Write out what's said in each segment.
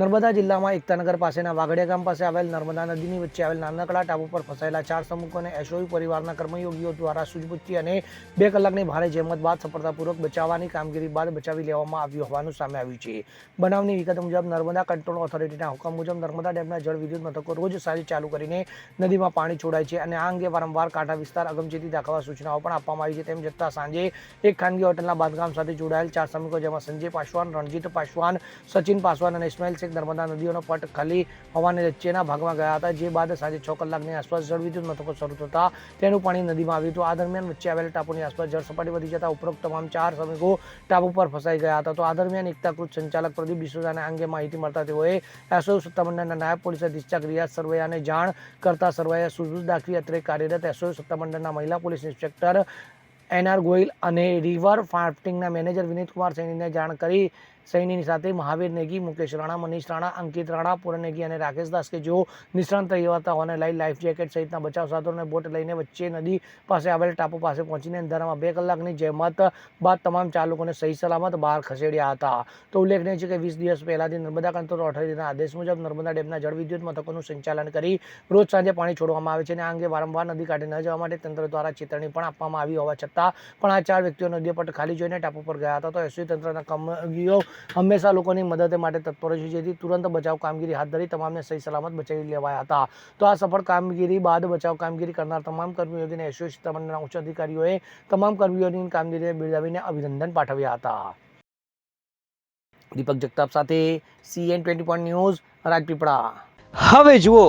નર્મદા જિલ્લામાં એકતાનગર પાસેના વાઘડિયા ગામ પાસે આવેલ નર્મદા નદીની વચ્ચે આવેલ નાનકડા ટાપુ પર ફસાયેલા ચાર સમૂહોને એશોઈ પરિવારના કર્મયોગીઓ દ્વારા સૂઝબૂછથી અને બે કલાકની ભારે જહેમત બાદ સફળતાપૂર્વક બચાવવાની કામગીરી બાદ બચાવી લેવામાં આવ્યું હોવાનું સામે આવ્યું છે. બનાવની વિગત મુજબ નર્મદા કંટ્રોલ ઓથોરિટીના હુકમ મુજબ નર્મદા ડેમના જળ વિદ્યુત મથકો રોજ સાંજે ચાલુ કરીને નદીમાં પાણી છોડાય છે અને આ અંગે વારંવાર કાંઠા વિસ્તાર અગમચેતી દાખવવા સૂચનાઓ પણ આપવામાં આવી છે. તેમ છતાં સાંજે એક ખાનગી હોટલના બાંધકામ સાથે જોડાયેલ ચાર શ્રમિકો જેમાં સંજય પાસવાન, રણજીત પાસવાન, સચિન પાસવાન અને ઇસ્માઇલ શેખ નર્મદા નદીઓનો પટ ખાલી હોવાને વચ્ચેના ભાગમાં ગયા હતા. જે બાદ સાંજે છ કલાકની આસપાસ જળ વિદ્યુત મથકો શરૂ થતા તેનું પાણી નદીમાં આવ્યું હતું. આ દરમિયાન વચ્ચે આવેલ ટાપુની આસપાસ જળ સપાટી વધી જતા ઉપરોક્ત તમામ ચાર શ્રમિકો ટાપુ પર ફસાઈ ગયા હતા. તો આ દરમિયાન એકતાકૃત સંચાલક પ્રદીપ ડિસોજાને અંગે માહિતી મળતા તેઓએ એસઓ સત્તામંડળના નાયબ પોલીસ અધિક્ષક રિયાઝ સરવૈયાને જાણ કરતા સરવૈયા સુઝુઝ દાખવી અત્રે કાર્યરત એસઓ સત્તામંડળના મહિલા પોલીસ ઇન્સ્પેક્ટર એનઆર ગોયલ અને રિવર ફાફ્ટિંગના મેનેજર વિનીતકુમાર સૈનીને જાણ કરી. સૈનીની સાથે મહાવીર નેગી, મુકેશ રાણા, મનીષ રાણા, અંકિત રાણા, પૂરણ નેગી અને રાકેશ દાસ કે જેઓ નિષ્ણાંત રહ્યા હતા હોવાને લઈ લાઈફ જેકેટ સહિતના બચાવ સાધનોને બોટ લઈને વચ્ચે નદી પાસે આવેલ ટાપુ પાસે પહોંચીને અંધારામાં બે કલાકની જહેમત બાદ તમામ ચાલકોને સહી સલામત બહાર ખસેડ્યા હતા. તો ઉલ્લેખનીય છે કે વીસ દિવસ પહેલાથી નર્મદા કંટ્રોલ ઓથોરિટીના આદેશ મુજબ નર્મદા ડેમના જળ વિદ્યુત મથકોનું સંચાલન કરી રોજ સાંજે પાણી છોડવામાં આવે છે અને આ અંગે વારંવાર નદી કાઢે ન જવા માટે તંત્ર દ્વારા ચેતવણી પણ આપવામાં આવી હોવા છતાં પણ આ ચાર વ્યક્તિઓ નદી પટ ખાલી જોઈને ટાપુ પર ગયા હતા. તો એસવી તંત્રના કર્મયોગીઓ હંમેશા લોકોની મદદ માટે તત્પર છે. જેથી તુરંત બચાવ કામગીરી હાથ ધરી તમામને સહી સલામત બચાવી લેવાયા હતા. તો આ સફળ કામગીરી બાદ બચાવ કામગીરી કરનાર તમામ કર્મીઓને એસવી સીતામંડળના ઉચ્ચ અધિકારીઓએ તમામ કર્મીઓની કામગીરીને બિરદાવીને અભિનંદન પાઠવ્યા હતા. દીપક જગતાપ સાથે CN twenty point news, Rajpipla. હવે જુઓ,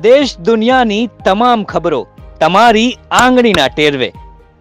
દેશ દુનિયાની તમામ ખબરો તમારી આંગળીના ટેરવે.